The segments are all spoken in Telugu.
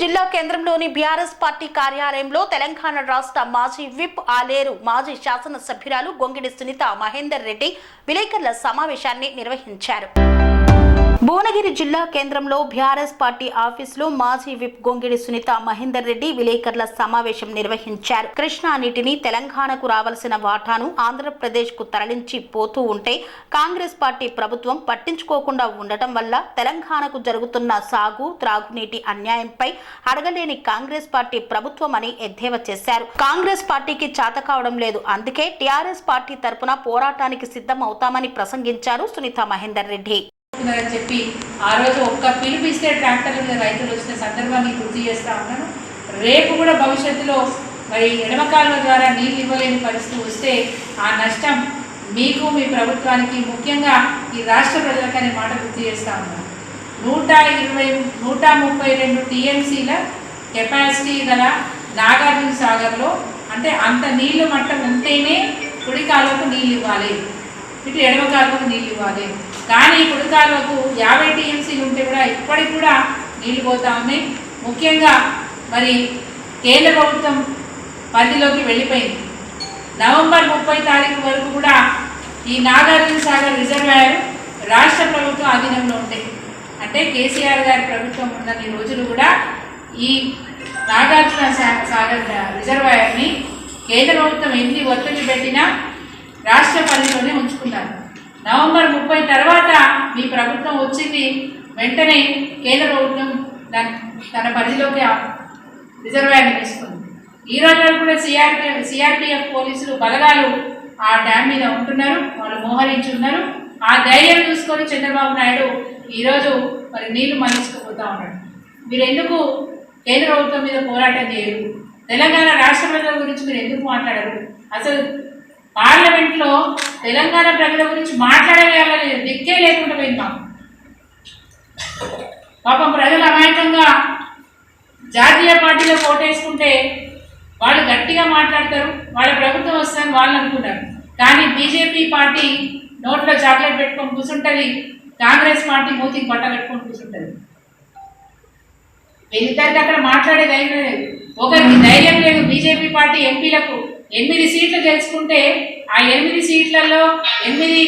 జిల్లా కేంద్రంలోని బీఆర్ఎస్ పార్టీ కార్యాలయంలో తెలంగాణ రాష్ట్ర మాజీ విప్ ఆలేరు మాజీ శాసనసభ్యురాలు గొంగిడి సునీత మహేందర్ రెడ్డి విలేకరుల సమావేశాన్ని నిర్వహించారు. భువనగిరి జిల్లా కేంద్రంలో బీఆర్ఎస్ పార్టీ ఆఫీసులో మాజీ విప్ గొంగిడి సునీత మహేందర్ రెడ్డి విలేకరుల సమావేశం నిర్వహించారు. కృష్ణా నీటిని తెలంగాణకు రావాల్సిన వాటాను ఆంధ్రప్రదేశ్కు తరలించి పోతూ ఉంటే కాంగ్రెస్ పార్టీ ప్రభుత్వం పట్టించుకోకుండా ఉండటం వల్ల తెలంగాణకు జరుగుతున్న సాగు త్రాగునీటి అన్యాయంపై అడగలేని కాంగ్రెస్ పార్టీ ప్రభుత్వం అని ఎద్దేవా చేశారు. కాంగ్రెస్ పార్టీకి చేత కావడం లేదు. అందుకే టీఆర్ఎస్ పార్టీ తరపున పోరాటానికి సిద్ధం అవుతామని ప్రసంగించారు సునీత మహేందర్ రెడ్డి. అని చెప్పి ఆ రోజు ఒక్క పిలుపు ఇస్తే ట్రాక్టర్ల మీద రైతులు వచ్చిన సందర్భాన్ని గుర్తు చేస్తా ఉన్నాను. రేపు కూడా భవిష్యత్తులో మరి ఎడమకాలువ ద్వారా నీళ్ళు ఇవ్వలేని పరిస్థితి వస్తే ఆ నష్టం మీకు మీ ప్రభుత్వానికి ముఖ్యంగా ఈ రాష్ట్ర ప్రజలకనే మాట గుర్తు చేస్తా ఉన్నాను. నూట ఇరవై నూట ముప్పై రెండు టీఎంసీల కెపాసిటీ గల నాగార్జున సాగర్లో అంటే అంత నీళ్ళు మట్టం ఉంటేనే కుడి కాలువకు నీళ్ళు ఇవ్వాలి. ఇటు ఎడమ కాలువకు నీళ్ళు ఇవ్వాలి. కానీ కుడికాలకు యాభై టీఎంసీలు ఉంటే కూడా ఇప్పటికి కూడా నీళ్ళు పోతా ఉన్నాయి. ముఖ్యంగా మరి కేంద్ర ప్రభుత్వం పరిధిలోకి వెళ్ళిపోయింది. నవంబర్ ముప్పై తారీఖు వరకు కూడా ఈ నాగార్జున సాగర్ రిజర్వాయర్ రాష్ట్ర ప్రభుత్వం ఆధీనంలో ఉంటాయి అంటే కేసీఆర్ గారి ప్రభుత్వం ఉన్నన్ని రోజులు కూడా ఈ నాగార్జున సాగర్ రిజర్వాయర్ని కేంద్ర ప్రభుత్వం ఎన్ని ఒత్తిడి పెట్టినా రాష్ట్ర పరిధిలోనే అక్టోబర్ ముప్పై తర్వాత మీ ప్రభుత్వం వచ్చింది వెంటనే కేంద్ర ప్రభుత్వం దాని తన పరిధిలోకి ఆ రిజర్వాయర్ని తీసుకుంది. ఈ రోజు వరకు కూడా సిఆర్పిఎఫ్ సిఆర్పిఎఫ్ పోలీసులు బలగాలు ఆ డ్యామ్ మీద ఉంటున్నారు వాళ్ళు మోహరించి ఉన్నారు. ఆ ధైర్యం చూసుకొని చంద్రబాబు నాయుడు ఈరోజు మరి నీళ్ళు మళ్ళించుకుపోతా ఉన్నాడు. మీరు ఎందుకు కేంద్ర ప్రభుత్వం మీద పోరాటం చేయరు? తెలంగాణ రాష్ట్ర ప్రజల గురించి మీరు ఎందుకు మాట్లాడరు? అసలు పార్లమెంట్లో తెలంగాణ ప్రజల గురించి మాట్లాడగల దిక్కే లేకుండా పోయింది పాపం ప్రజలు అమాయకంగా జాతీయ పార్టీలో కోటేసుకుంటే వాళ్ళు గట్టిగా మాట్లాడతారు వాళ్ళ ప్రభుత్వం వస్తుందని వాళ్ళు అనుకుంటారు. కానీ బీజేపీ పార్టీ నోట్లో చాక్లెట్ పెట్టుకొని కూర్చుంటుంది కాంగ్రెస్ పార్టీ మూతికి బట్ట పెట్టుకొని కూర్చుంటుంది వీళ్ళిద్దరికి అక్కడ మాట్లాడే ధైర్యం లేదు. ఒకరికి ధైర్యం లేదు బీజేపీ పార్టీ ఎంపీలకు. ఎనిమిది సీట్లు గెలుచుకుంటే ఆ ఎనిమిది సీట్లలో ఎనిమిది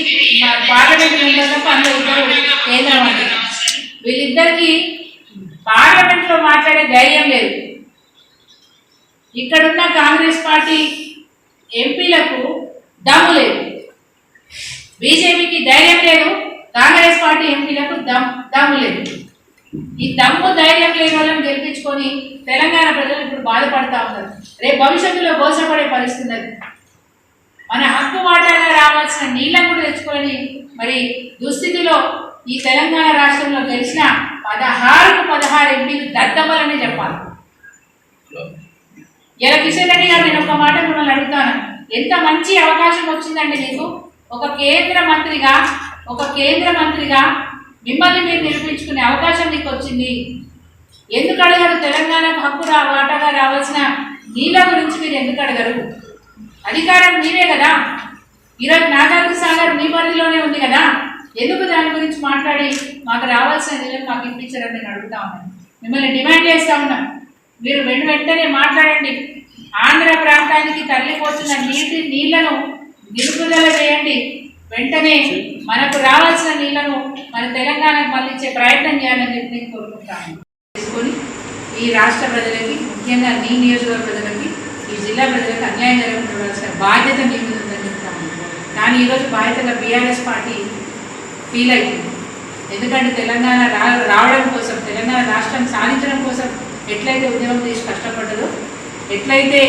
పార్లమెంట్ మెంబర్ల పనులు ఉంటారు కేంద్ర మంత్రి వీళ్ళిద్దరికి పార్లమెంట్లో మాట్లాడే ధైర్యం లేదు. ఇక్కడున్న కాంగ్రెస్ పార్టీ ఎంపీలకు దమ్ము లేదు. బీజేపీకి ధైర్యం లేదు కాంగ్రెస్ పార్టీ ఎంపీలకు దమ్ దమ్ము లేదు. ఈ దమ్ము ధైర్యం లేని వాళ్ళని గెలిపించుకొని తెలంగాణ ప్రజలు ఇప్పుడు బాధపడతా ఉన్నారు. రేపు భవిష్యత్తులో బోసపడే పరిస్థితి అది. మన హక్కు వాటాగా రావాల్సిన నీళ్ళను కూడా తెచ్చుకోవాలని మరి దుస్థితిలో ఈ తెలంగాణ రాష్ట్రంలో గెలిచిన పదహారుకు పదహారు ఎంపీలు దద్దమ్మలని చెప్పాలి. ఇలా కిషన్ రెడ్డి గారు నేను ఒక మాట మిమ్మల్ని అడుగుతాను. ఎంత మంచి అవకాశం వచ్చిందండి మీకు? ఒక కేంద్ర మంత్రిగా ఒక కేంద్ర మంత్రిగా మిమ్మల్ని మీరు నిరూపించుకునే అవకాశం మీకు వచ్చింది. ఎందుకు అడగరు? తెలంగాణకు హక్కు రా వాటాగా రావాల్సిన నీళ్ళ గురించి మీరు ఎందుకు అడగరు? అధికారం మీరే కదా. ఈరోజు నాగార్జున సాగర్ మీ పరిధిలోనే ఉంది కదా. ఎందుకు దాని గురించి మాట్లాడి మాకు రావాల్సిన నీళ్ళని మాకు ఇప్పించారని నేను అడుగుతా ఉన్నాను. మిమ్మల్ని డిమాండ్ చేస్తా ఉన్నాను మీరు వెను వెంటనే మాట్లాడండి. ఆంధ్ర ప్రాంతానికి తరలిపోతున్న నీటి నీళ్ళను నిలుపుదల చేయండి. వెంటనే మనకు రావాల్సిన నీళ్ళను మన తెలంగాణకు మళ్ళించే ప్రయత్నం చేయాలని చెప్పి నేను కోరుకుంటాను. ఈ రాష్ట్ర ప్రజలకి ముఖ్యంగా మీ నియోజకవర్గ ప్రజలకి ఈ జిల్లా ప్రజలకు అన్యాయం జరగకుండా బాధ్యత మీ మీద ఉందని చెప్తాను. కానీ ఈరోజు బాధ్యతగా బీఆర్ఎస్ పార్టీ ఫీల్ అయింది ఎందుకంటే తెలంగాణ రా రావడం కోసం తెలంగాణ రాష్ట్రం సాధించడం కోసం ఎట్లయితే ఉద్యమం చేసి కష్టపడ్డదో ఎట్లయితే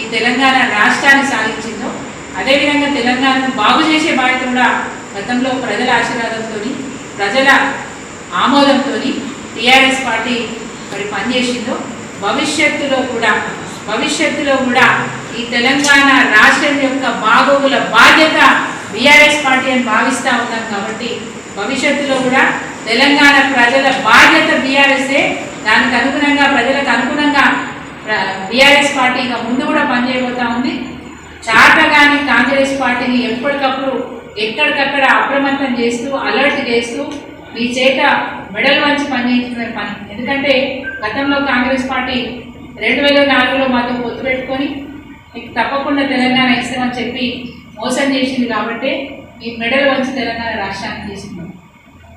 ఈ తెలంగాణ రాష్ట్రాన్ని సాధించిందో అదేవిధంగా తెలంగాణను బాగు చేసే బాధ్యత కూడా గతంలో ప్రజల ఆశీర్వాదంతో ప్రజల ఆమోదంతో టీఆర్ఎస్ పార్టీ మరి పనిచేసిందో భవిష్యత్తులో కూడా భవిష్యత్తులో కూడా ఈ తెలంగాణ రాష్ట్రం యొక్క బాగోగుల బాధ్యత బీఆర్ఎస్ పార్టీ అని భావిస్తూ ఉన్నాం కాబట్టి భవిష్యత్తులో కూడా తెలంగాణ ప్రజల బాధ్యత బీఆర్ఎస్ఏ. దానికి అనుగుణంగా ప్రజలకు అనుగుణంగా బీఆర్ఎస్ పార్టీ ఇంకా ముందు కూడా పనిచేయబోతా ఉంది. చాటగాని కాంగ్రెస్ పార్టీని ఎప్పటికప్పుడు ఎక్కడికక్కడ అప్రమత్తం చేస్తూ అలర్ట్ చేస్తూ మీ చేత మెడల్ వంచి పనిచేస్తూ పని. ఎందుకంటే గతంలో కాంగ్రెస్ పార్టీ రెండు వేల నాలుగులో మాతో పొత్తు పెట్టుకొని మీకు తప్పకుండా తెలంగాణ ఇస్తామని చెప్పి మోసం చేసింది కాబట్టి మీ మెడల్ వంచి తెలంగాణ రాష్ట్రాన్ని తీసుకున్నాం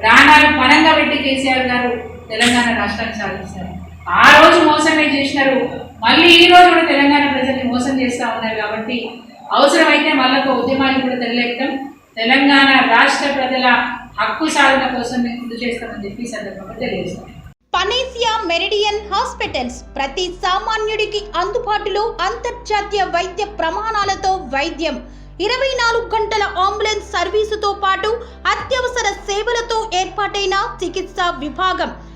ప్రాణాలు పనంగా పెట్టి కేసీఆర్ గారు తెలంగాణ రాష్ట్రాన్ని సాధిస్తారు ఆ రోజు మోసమే చేసినారు. మళ్ళీ ఈ రోజు కూడా తెలంగాణ ప్రజల్ని మోసం చేస్తూ ఉన్నారు కాబట్టి అవసరమైతే మళ్ళీ ఉద్యమాన్ని కూడా తెరలేపుతాం. తెలంగాణ రాష్ట్ర ప్రజల హక్కు సాధన కోసం మేము ముందు చేస్తామని చెప్పి సందర్భంగా తెలియజేస్తాం. పనేసియా మెరిడియన్ హాస్పిటల్స్ ప్రతి సామాన్యుడికి అందుబాటులో అంతర్జాతీయ వైద్య ప్రమాణాలతో వైద్యం. ఇరవై నాలుగు గంటల అంబులెన్స్ సర్వీసుతో పాటు అత్యవసర సేవలతో ఏర్పాటైన చికిత్సా విభాగం.